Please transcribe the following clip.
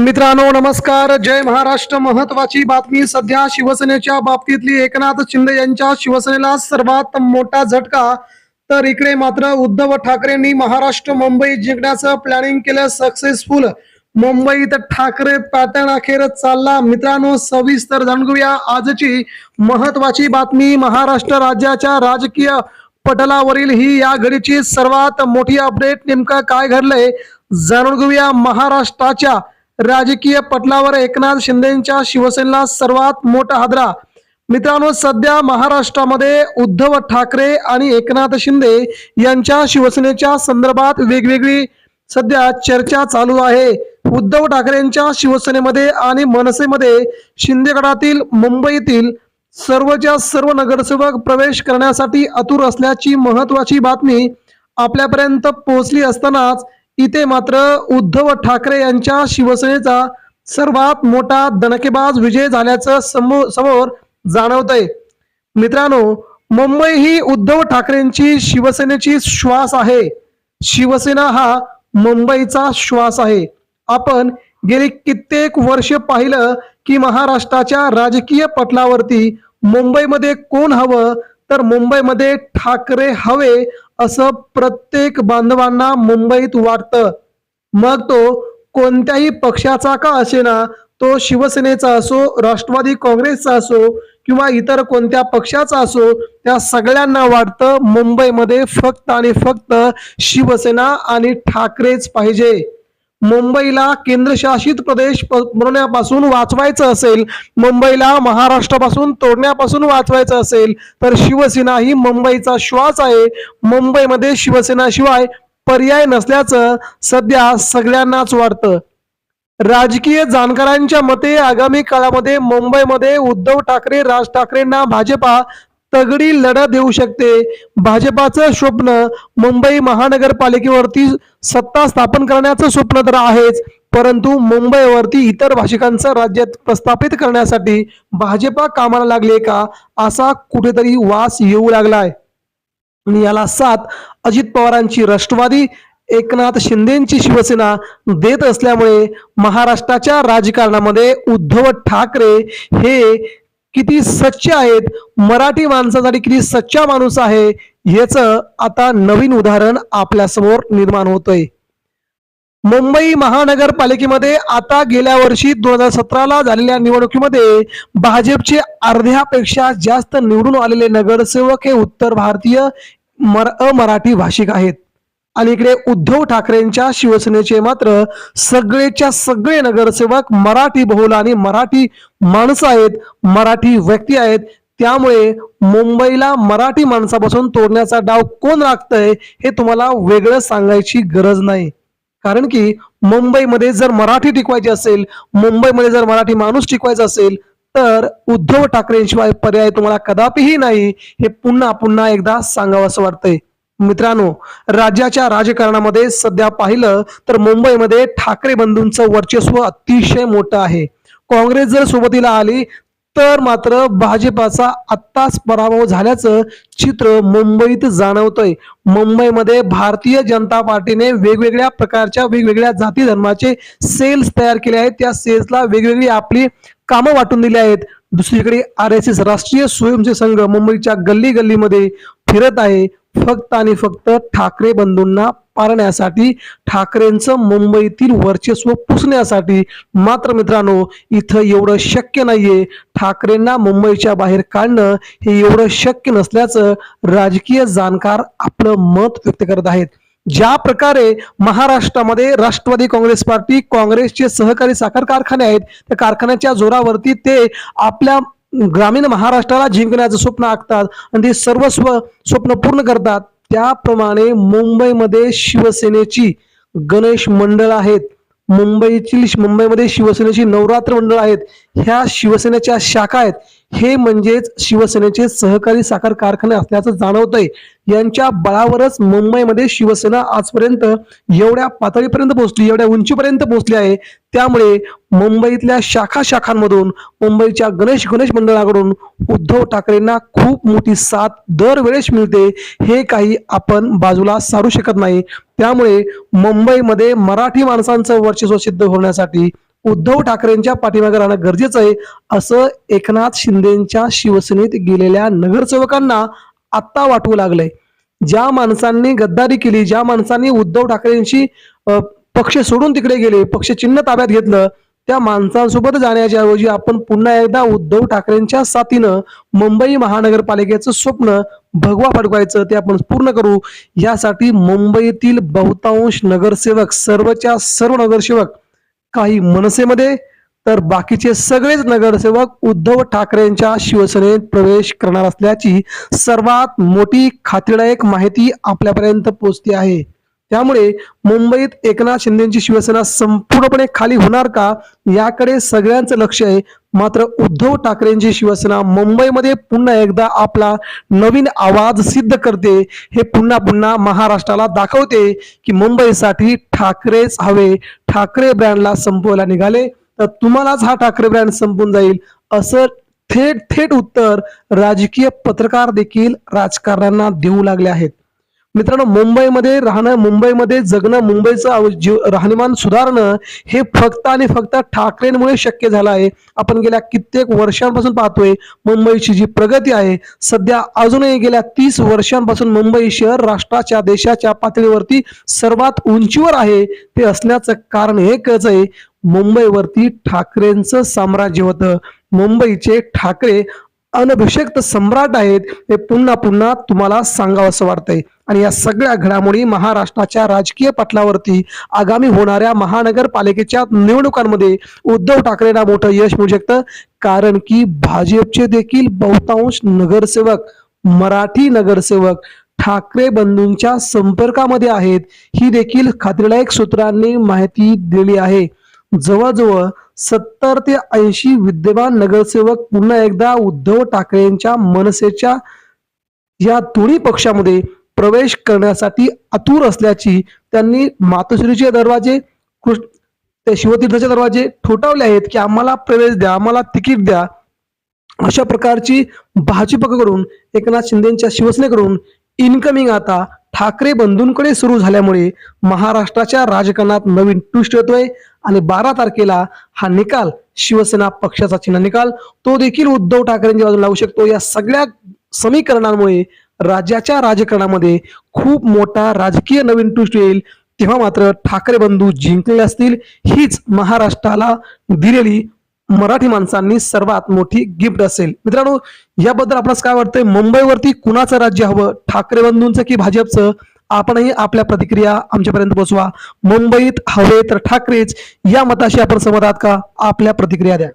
मित्रांनो नमस्कार. जय महाराष्ट्र. महत्वाची बातमी सध्या शिवसेनेच्या बाबतीतली. एकनाथ शिंदे यांच्या शिवसेनेला सर्वात मोठा झटका. तर इकडे मात्र उद्धव ठाकरेंनी महाराष्ट्र मुंबई जिंकण्याचं प्लॅनिंग केलं सक्सेसफुल मुंबईत ठाकरे पॅटर्न अखेर चालला. मित्रांनो सविस्तर जाणून घेऊया आजची महत्वाची बातमी. महाराष्ट्र राज्याच्या राजकीय पटलावरील ही या घडीची सर्वात मोठी अपडेट नेमकं काय घडलंय? जाणून घेऊया महाराष्ट्राच्या राजकीय पटलावर एकनाथ शिंदेच्या शिवसेनेला सर्वात मोठा हादरा. मित्रांनो सध्या महाराष्ट्रामध्ये उद्धव ठाकरे आणि एकनाथ शिंदे यांच्या शिवसेनेच्या संदर्भात वेगवेगळी सध्या चर्चा चालू आहे. उद्धव ठाकरेंच्या शिवसेनेमध्ये आणि मनसेमध्ये शिंदेगडातील मुंबईतील सर्वच्या सर्व नगरसेवक प्रवेश करण्यासाठी आतुर असल्याची महत्वाची बातमी आपल्यापर्यंत पोहोचली असतानाच इथे मात्र उद्धव ठाकरे यांच्या शिवसेनेचा सर्वात मोठा दणकेबाज विजय झाल्याचं समोर जाणवत आहे मित्रांनो मुंबई ही उद्धव ठाकरेंची शिवसेनेची श्वास आहे. शिवसेना हा मुंबईचा श्वास आहे. आपण गेली कित्येक वर्ष पाहिलं की महाराष्ट्राच्या राजकीय पटलावरती मुंबईमध्ये कोण हवं तर मुंबईमध्ये ठाकरे हवे असं प्रत्येक बांधवांना मुंबईत वाटतं. मग तो कोणत्याही पक्षाचा का असेना तो शिवसेनेचा असो राष्ट्रवादी काँग्रेसचा असो किंवा इतर कोणत्या पक्षाचा असो त्या सगळ्यांना वाटतं मुंबईमध्ये फक्त आणि फक्त शिवसेना आणि ठाकरेच पाहिजे. मुंबईला केंद्रशासित प्रदेश बनवण्यापासून वाचवायचं असेल मुंबईला महाराष्ट्रापासून तोडण्यापासून वाचवायचं असेल तर शिवसेना ही मुंबईचा श्वास आहे. मुंबईमध्ये शिवसेनाशिवाय पर्याय नसल्याचं सध्या सगळ्यांनाच वाटतं. राजकीय जाणकारांच्या मते आगामी काळामध्ये मुंबईमध्ये उद्धव ठाकरे राज ठाकरेंना भाजपा तगडी लढत देऊ शकते. भाजपाचं स्वप्न मुंबई महानगरपालिकेवरती सत्ता स्थापन करण्याचं स्वप्न तर आहेच परंतु मुंबईवरती इतर भाषिकांचं राज्यात प्रस्थापित करण्यासाठी भाजपा कामाला लागले का? असा कुठेतरी वास येऊ लागलाय. आणि याला साथ अजित पवारांची राष्ट्रवादी एकनाथ शिंदेची शिवसेना देत असल्यामुळे महाराष्ट्राच्या राजकारणामध्ये उद्धव ठाकरे हे किती सच्चे आहेत मराठी माणसासाठी किती सच्चा माणूस आहे याच आता नवीन उदाहरण आपल्यासमोर निर्माण होतंय. मुंबई महानगरपालिकेमध्ये आता गेल्या वर्षी दोन हजार सतराला झालेल्या निवडणुकीमध्ये भाजपचे अर्ध्यापेक्षा जास्त निवडून आलेले नगरसेवक हे उत्तर भारतीय मर अमराठी भाषिक आहेत. आणि इकडे उद्धव ठाकरेंच्या शिवसेनेचे मात्र सगळेच्या सगळे नगरसेवक मराठी बहुल आणि मराठी माणसं आहेत मराठी व्यक्ती आहेत. त्यामुळे मुंबईला मराठी माणसापासून तोडण्याचा डाव कोण राखतंय हे तुम्हाला वेगळं सांगायची गरज नाही. कारण की मुंबईमध्ये जर मराठी टिकवायची असेल मुंबईमध्ये जर मराठी माणूस टिकवायचा असेल तर उद्धव ठाकरेंशिवाय पर्याय तुम्हाला कदापिही नाही. हे पुन्हा पुन्हा एकदा सांगावं असं वाटतंय. मित्रांनो राज्याच्या राजकारणामध्ये सध्या पाहिलं तर मुंबईमध्ये ठाकरे बंधूंचं वर्चस्व अतिशय मोठं आहे. काँग्रेस जर सोबतीला आली तर मात्र भाजपाचा आत्ताच पराभव झाल्याचं चित्र मुंबईत जाणवतंय. मुंबईमध्ये भारतीय जनता पार्टीने वेगवेगळ्या प्रकारच्या वेगवेगळ्या जाती धर्माचे सेल्स तयार केले आहेत. त्या सेल्सला वेगवेगळी आपली कामं वाटून दिली आहेत. दुसरीकडे आर एस एस राष्ट्रीय स्वयंसेवक संघ मुंबईच्या गल्ली गल्लीमध्ये फिरत आहे. फक्त आणि फक्त ठाकरे बंधूंना पारण्यासाठी ठाकरेंचं मुंबईतील वर्चस्व पुसण्यासाठी मात्र मित्रांनो इथं एवढं शक्य नाहीये. ठाकरेंना मुंबईच्या बाहेर काढणं हे एवढं शक्य नसल्याचं राजकीय जाणकार आपलं मत व्यक्त करत आहेत. ज्या प्रकारे महाराष्ट्रामध्ये राष्ट्रवादी काँग्रेस पार्टी काँग्रेसचे सहकारी साखर कारखाने आहेत त्या कारखान्याच्या जोरावरती ते आपल्या ग्रामीण महाराष्ट्राला जिंकण्याचं स्वप्न आखतात आणि ते सर्वस्व स्वप्न पूर्ण करतात. त्याप्रमाणे मुंबईमध्ये शिवसेनेची गणेश मंडळ आहेत. मुंबईची मुंबईमध्ये शिवसेनेची नवरात्र मंडळ आहेत. ह्या शिवसेनेच्या शाखा आहेत. हे म्हणजेच शिवसेनेचे सहकारी साखर कारखाने असल्याचं जाणवतंय. यांच्या बळावरच मुंबईमध्ये शिवसेना आजपर्यंत एवढ्या पातळीपर्यंत पोहोचली एवढ्या उंचीपर्यंत पोहोचली आहे. त्यामुळे मुंबईतल्या शाखा शाखांमधून मुंबईच्या गणेश गणेश मंडळाकडून उद्धव ठाकरेंना खूप मोठी साथ दरवेळेस मिळते. हे काही आपण बाजूला सारू शकत नाही. त्यामुळे मुंबईमध्ये मराठी माणसांचं वर्चस्व सिद्ध होण्यासाठी उद्धव ठाकरेंच्या पाठीमागे राहणं गरजेचं आहे असं एकनाथ शिंदेच्या शिवसेनेत गेलेल्या नगरसेवकांना आत्ता वाटू लागलंय. ज्या माणसांनी गद्दारी केली ज्या माणसांनी उद्धव ठाकरेंशी पक्ष सोडून तिकडे गेले पक्ष चिन्ह ताब्यात घेतलं त्या माणसांसोबत जाण्याच्या ऐवजी आपण पुन्हा एकदा उद्धव ठाकरेंच्या साथीनं मुंबई महानगरपालिकेचं स्वप्न भगवा फडकवायचं ते आपण पूर्ण करू. यासाठी मुंबईतील बहुतांश नगरसेवक सर्वच्या सर्व नगरसेवक काही मनसेमध्ये तर बाकीचे सगळेच नगरसेवक उद्धव ठाकरेंच्या शिवसेनेत प्रवेश करणार असल्याची सर्वात मोठी खात्रीदायक माहिती आपल्यापर्यंत पोहोचते आहे. त्यामुळे मुंबईत एकनाथ शिंदेची शिवसेना संपूर्णपणे खाली होणार का याकडे सगळ्यांचं लक्ष आहे. मात्र उद्धव ठाकरेंची शिवसेना मुंबईमध्ये पुन्हा एकदा आपला नवीन आवाज सिद्ध करते. हे पुन्हा पुन्हा महाराष्ट्राला दाखवते की मुंबईसाठी ठाकरेच हवे. ठाकरे ब्रँडला संपवायला निघाले तर तुम्हालाच हा ठाकरे ब्रँड संपून जाईल असं थेट थेट उत्तर राजकीय पत्रकार देखील राजकारण्यांना देऊ लागले आहेत. मित्रांनो मुंबईमध्ये राहणं मुंबईमध्ये जगणं मुंबईचं जीव- राहणीमान सुधारणं हे फक्त आणि फक्त ठाकरेंमुळे शक्य झालं आहे. आपण गेल्या कित्येक वर्षांपासून पाहतोय मुंबईची जी प्रगती आहे सध्या अजूनही गेल्या तीस वर्षांपासून मुंबई शहर राष्ट्राच्या देशाच्या पातळीवरती सर्वात उंचीवर आहे. ते असण्याचं कारण एकच आहे मुंबईवरती ठाकरेंचं साम्राज्य होतं. मुंबईचे ठाकरे अनभिषेक्त सम्राट आहेत. हे पुन्हा पुन्हा तुम्हाला सांगावं असं वाटतंय. आणि या सगळ्या घडामोडी महाराष्ट्राच्या राजकीय पटलावरती आगामी होणाऱ्या महानगरपालिकेच्या निवडणुकांमध्ये उद्धव ठाकरेंना मोठं यश मिळू शकतं. कारण की भाजपचे देखील बहुतांश नगरसेवक मराठी नगरसेवक ठाकरे बंधूंच्या संपर्कामध्ये आहेत. ही देखील खात्रीलायक सूत्रांनी माहिती दिली आहे. जवळजवळ सत्तर ते ऐंशी विद्यमान नगरसेवक पुन्हा एकदा उद्धव ठाकरेंच्या मनसेच्या या दोन्ही पक्षामध्ये प्रवेश करण्यासाठी आतुर असल्याची त्यांनी मातोश्रीचे दरवाजे कृष्ण ते शिवतीर्थाचे दरवाजे ठोठावले आहेत की आम्हाला प्रवेश द्या आम्हाला तिकीट द्या. अशा प्रकारची भाजपकडून एकनाथ शिंदेच्या शिवसेनेकडून इन्कमिंग आता ठाकरे बंधूंकडे सुरू झाल्यामुळे महाराष्ट्राच्या राजकारणात नवीन ट्विस्ट येतोय. आणि बारा तारखेला हा निकाल शिवसेना पक्षाचा चिन्ह निकाल तो देखील उद्धव ठाकरेंच्या बाजूला लागू शकतो. या सगळ्या समीकरणांमुळे राज्याच्या राजकारणामध्ये खूप मोठा राजकीय नवीन ट्विस्ट येईल. तेव्हा मात्र ठाकरे बंधू जिंकले असतील हीच महाराष्ट्राला दिलेली मराठी माणसांनी सर्वात मोठी गिफ्ट असेल. मित्रांनो याबद्दल आपल्यास काय वाटतंय? मुंबईवरती कुणाचं राज्य हवं? ठाकरे बंधूंचं की भाजपचं? आपणही आपल्या प्रतिक्रिया आमच्यापर्यंत पोहोचवा. मुंबईत हवे तर ठाकरेच या मताशी आपण सहमत आहात का? आपल्या प्रतिक्रिया द्या.